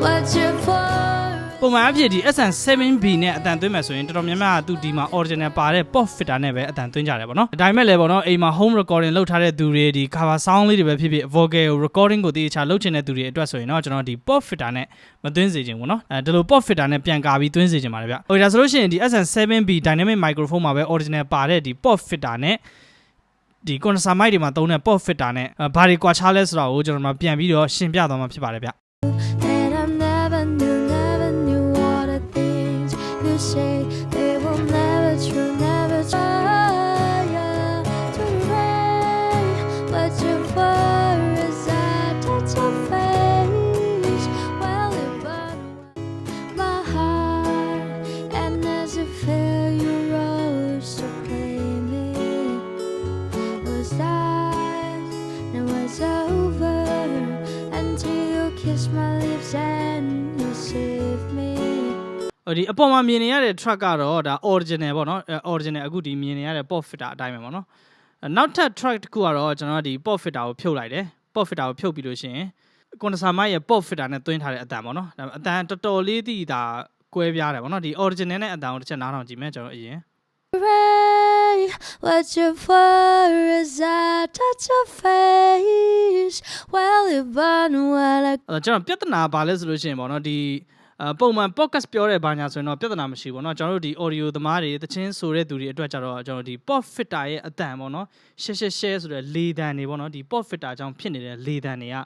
What's your? ပုံမှန်အဖြစ်ဒီ SN7B နဲ့အတန်သွင်းမယ်ဆိုရင်တော်တော်များများကသူဒီမှာ original ပါတဲ့ pop filter နဲ့ပဲအတန်သွင်းကြတယ်ပေါ့နော်ဒါပေမဲ့လည်းပေါ့နော်အိမ်မှာ home recording လုပ်ထားတဲ့သူတွေဒီ cover sound လေးတွေပဲဖြစ်ဖြစ် vocal recording ကိုတည်ချာလုပ်ချင်တဲ့သူတွေအတွက်ဆိုရင်တော့ကျွန်တော်ဒီ pop filter နဲ့မသွင်းစေချင်ဘူးနော်အဲဒီလို pop filter နဲ့ပြန်ကာပြီးသွင်းစေချင်ပါတယ်ဗျဟုတ်ဒါဆိုလို့ရှိရင်ဒီ SN7B dynamic microphone မှာပဲ original ပါတဲ့ဒီ pop filter နဲ့ဒီ condenser mic တွေမှာသုံးတဲ့ pop filter နဲ့ဘာတွေကွာခြားလဲဆိုတာကိုကျွန်တော်မှပြန်ပြီးတော့ရှင်းပြသွားမှာဖြစ်ပါတယ်ဗျ say. They will never true, never try to rain. But you were as I touch your face. Well, it burned my heart, and as you feel you rose to play me. Was that now it's over until you kiss my lips ဒီအပေါ်မှာမြင်နေရတဲ့ track ကတော့ဒါ original ပေါ့နော်အဲ original အခုဒီမြင်နေရတဲ့ pop filter အတိုင်းပဲပေါ့နော်အဲနောက်ထပ် track တစ်ခုကတော့ကျွန်တော်ကဒီ pop filter ကိုဖြုတ်လိုက်တယ် pop filter ကိုဖြုတ်ပြီးလို့ရှိရင် condenser mic ရဲ့ pop filter နဲ့သွင်းထားတဲ့အတန်ပေါ့နော်ဒါအတန်တော်တော်လေးတိဒါကွဲပြားတယ်ပေါ့နော်ဒီ original နဲ့အတန်ကိုတစ်ချက်နားထောင်ကြည့်မယ်ကျွန်တော်အရင် Ray, what you for as I touch your face? Well, it burned while I အဲ့တော့ကျွန်တော်ပြဿနာဘာလဲဆိုလို့ရှိရင်ပေါ့နော်ဒီအ ပုံမှန် podcast ပြောတဲ့ဘာညာဆိုရင်တော့ပြဿနာမရှိဘူးပေါ့နော်ကျွန်တော်တို့ဒီ audio သမားတွေတချင်းဆိုတဲ့သူတွေအတွက်ကြတော့ကျွန်တော်ဒီ pop filter ရဲ့အတန်ပေါ့နော်ရှက်ရှက်ရှဲဆိုတဲ့လေတန်တွေပေါ့နော်ဒီ pop filter ကြောင့်ဖြစ်နေတဲ့လေတန်တွေက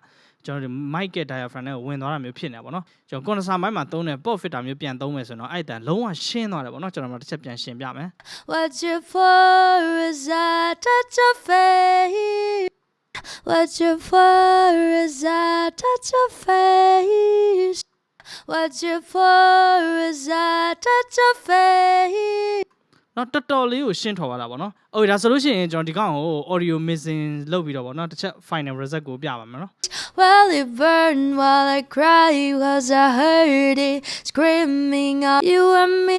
ကျွန်တော်တို့ mic ရဲ့ diaphragm နဲ့ဝင်သွားတာမျိုးဖြစ်နေတာပေါ့နော်ကျွန်တော် condenser mic မှာသုံးတဲ့ pop filter မျိုးပြန်သုံးမယ်ဆိုရင်တော့အဲ့အတန်လုံးဝရှင်းသွားတယ်ပေါ့နော်ကျွန်တော်တို့တစ်ချက်ပြန်ရှင်းပြမယ် What you for as I touch your face? What you for as I touch your face? What you for as I touch your face? နော်တော်တော်လေးကိုရှင်းထော်သွားတာပေါ့နော်။ အိုဒါဆိုလို့ရှိရင်ကျွန်တော်ဒီကောင်ကို audio mixing လုပ်ပြီးတော့ပေါ့နော်တစ်ချက် final result ကိုပြပါမယ်နော် Well, it burned while I cried cause I heard it screaming out. You and me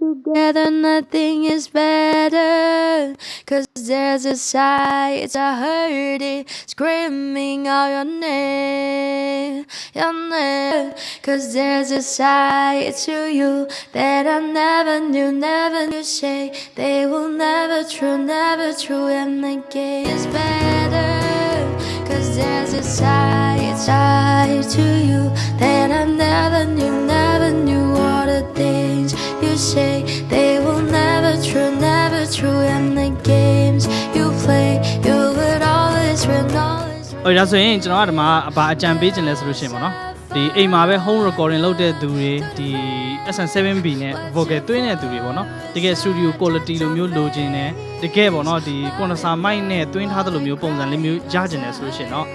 together, nothing is better. Cause there's a sight, I heard it screaming out your name, your name. Cause there's a side to you that I never knew, never knew. Say they will never true, never true, and the game is better. Cause there's a side, side to you that I never knew, never knew all the things you say. They will never true, never true, and the games you play, you would always win, always ။အိုဒါဆိုရင်ကျွန်တော်ကဒီမှာအပါအကြံပေးခြင်းလဲဆိုလို့ရှိရင်ပေါ့နော်။ ဒီအိမ်မှာပဲ home recording လုပ်တဲ့သူတွေဒီ SN7B နဲ့ vocal သွင်းတဲ့သူတွေပေါ့နော်။တကယ် studio quality လိုမျိုးလိုချင်တယ်။တကယ်ပေါ့နော်ဒီ condenser mic နဲ့သွင်းထားသလိုမျိုးပုံစံလေးမျိုးရချင်တယ်ဆိုလို့ရှိရင်တော့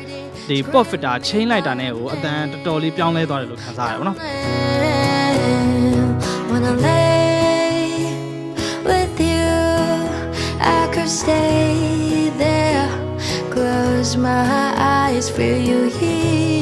ဒီ pop filter ချိန်လိုက်တာနဲ့ဟိုအတန်တော်တော်လေးပြောင်းလဲသွားတယ်လို့ခံစားရတယ်ပေါ့နော်။ When I lay with you, I could stay there. Close my eyes, feel you here.